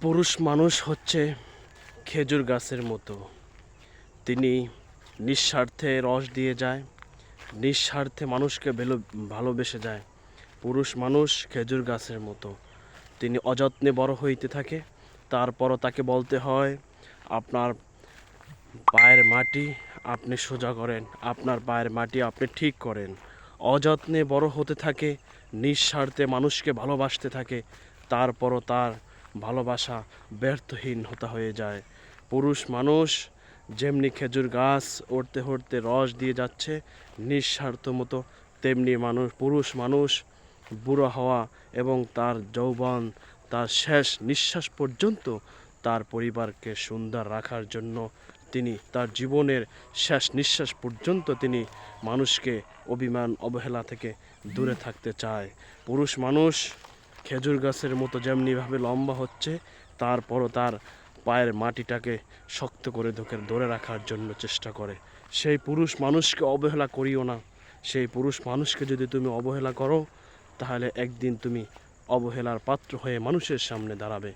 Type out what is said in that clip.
পুরুষ মানুষ হচ্ছে খেজুর গাছের মতো। তিনি নিঃস্বার্থে রস দিয়ে যায়, নিঃস্বার্থে মানুষকে ভেলো, ভালোবেসে যায়। পুরুষ মানুষ খেজুর গাছের মতো। তিনি অযত্নে বড় হইতে থাকে, তারপরও তাকে বলতে হয়, আপনার পায়ের মাটি আপনি সোজা করেন, আপনার পায়ের মাটি আপনি ঠিক করেন। অযত্নে বড় হতে থাকে, নিঃস্বার্থে মানুষকে ভালোবাসতে থাকে, তারপরও তার ভালোবাসা ব্যর্থহীন হতা হয়ে যায়। পুরুষ মানুষ যেমনি খেজুর গাছ উঠতে উঠতে রস দিয়ে যাচ্ছে, নিঃস্বার্থ মতো তেমনি মানুষ, পুরুষ মানুষ বুড়ো হওয়া এবং তার যৌবন, তার শেষ নিঃশ্বাস পর্যন্ত তার পরিবারকে সুন্দর রাখার জন্য তিনি, তার জীবনের শেষ নিঃশ্বাস পর্যন্ত তিনি মানুষকে অভিমান, অবহেলা থেকে দূরে থাকতে চায়। পুরুষ মানুষ খেজুর গাছের মতো যেমনিভাবে লম্বা হচ্ছে, তারপরও তার পায়ের মাটিটাকে শক্ত করে ধোকে, ধরে রাখার জন্য চেষ্টা করে। সেই পুরুষ মানুষকে অবহেলা করিও না। সেই পুরুষ মানুষকে যদি তুমি অবহেলা করো, তাহলে একদিন তুমি অবহেলার পাত্র হয়ে মানুষের সামনে দাঁড়াবে।